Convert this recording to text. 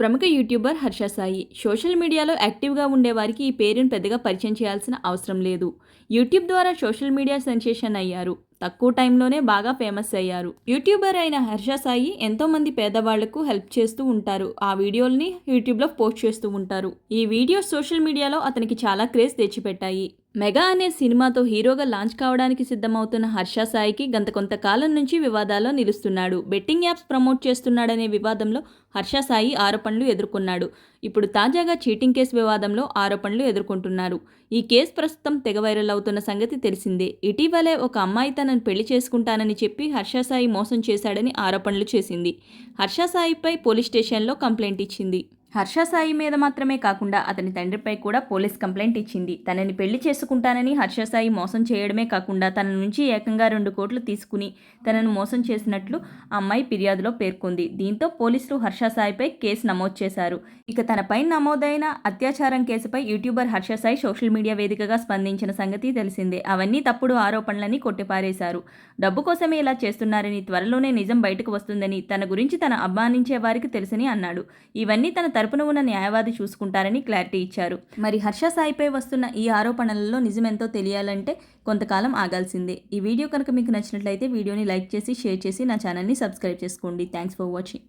ప్రముఖ YouTuber Harsha Sai. Social మీడియాలో యాక్టివ్గా ఉండేవారికి ఈ పేరును పెద్దగా పరిచయం చేయాల్సిన అవసరం లేదు. యూట్యూబ్ ద్వారా సోషల్ మీడియా సెన్సేషన్ అయ్యారు. తక్కువ టైంలోనే బాగా ఫేమస్ అయ్యారు. యూట్యూబర్ అయిన హర్ష సాయి ఎంతోమంది పేదవాళ్ళకు హెల్ప్ చేస్తూ ఉంటారు. ఆ వీడియోల్ని యూట్యూబ్లో పోస్ట్ చేస్తూ ఉంటారు. ఈ వీడియోస్ సోషల్ మీడియాలో అతనికి చాలా క్రేజ్ తెచ్చిపెట్టాయి. మెగా అనే సినిమాతో హీరోగా లాంచ్ కావడానికి సిద్ధమవుతున్న హర్ష సాయికి గత కొంతకాలం నుంచి వివాదాల్లో నిలుస్తున్నాడు. బెట్టింగ్ యాప్స్ ప్రమోట్ చేస్తున్నాడనే వివాదంలో హర్ష సాయి ఆరోపణలు ఎదుర్కొన్నాడు. ఇప్పుడు తాజాగా చీటింగ్ కేసు వివాదంలో ఆరోపణలు ఎదుర్కొంటున్నారు. ఈ కేసు ప్రస్తుతం తెగ వైరల్ అవుతున్న సంగతి తెలిసిందే. ఇటీవలే ఒక అమ్మాయి తన నన్ను పెళ్ళి చేసుకుంటానని చెప్పి హర్ష సాయి మోసం చేశాడని ఆరోపణలు చేసింది. హర్ష సాయిపై పోలీస్ స్టేషన్లో కంప్లైంట్ ఇచ్చింది. హర్ష సాయి మీద మాత్రమే కాకుండా అతని తండ్రిపై కూడా పోలీస్ కంప్లైంట్ ఇచ్చింది. తనని పెళ్ళి చేసుకుంటానని హర్ష సాయి మోసం చేయడమే కాకుండా తన నుంచి ఏకంగా రెండు కోట్లు తీసుకుని తనను మోసం చేసినట్లు అమ్మాయి ఫిర్యాదులో పేర్కొంది. దీంతో పోలీసులు హర్ష సాయిపై కేసు నమోదు చేశారు. ఇక తనపై నమోదైన అత్యాచారం కేసుపై YouTuber Harsha Sai social media వేదికగా స్పందించిన సంగతి తెలిసిందే. అవన్నీ తప్పుడు ఆరోపణలని కొట్టిపారేశారు. డబ్బు కోసమే ఇలా చేస్తున్నారని త్వరలోనే నిజం బయటకు వస్తుందని తన గురించి తన అభిమానించే వారికి తెలుసని అన్నాడు. ఇవన్నీ తన తరపున ఉన్న న్యాయవాది చూసుకుంటారని క్లారిటీ ఇచ్చారు. మరి హర్ష సాయిపై వస్తున్న ఈ ఆరోపణలలో నిజమెంతో తెలియాలంటే కొంతకాలం ఆగాల్సిందే. ఈ వీడియో కనుక మీకు నచ్చినట్లయితే వీడియోని లైక్ చేసి షేర్ చేసి నా ఛానల్ని సబ్స్క్రైబ్ చేసుకోండి. Thanks for watching.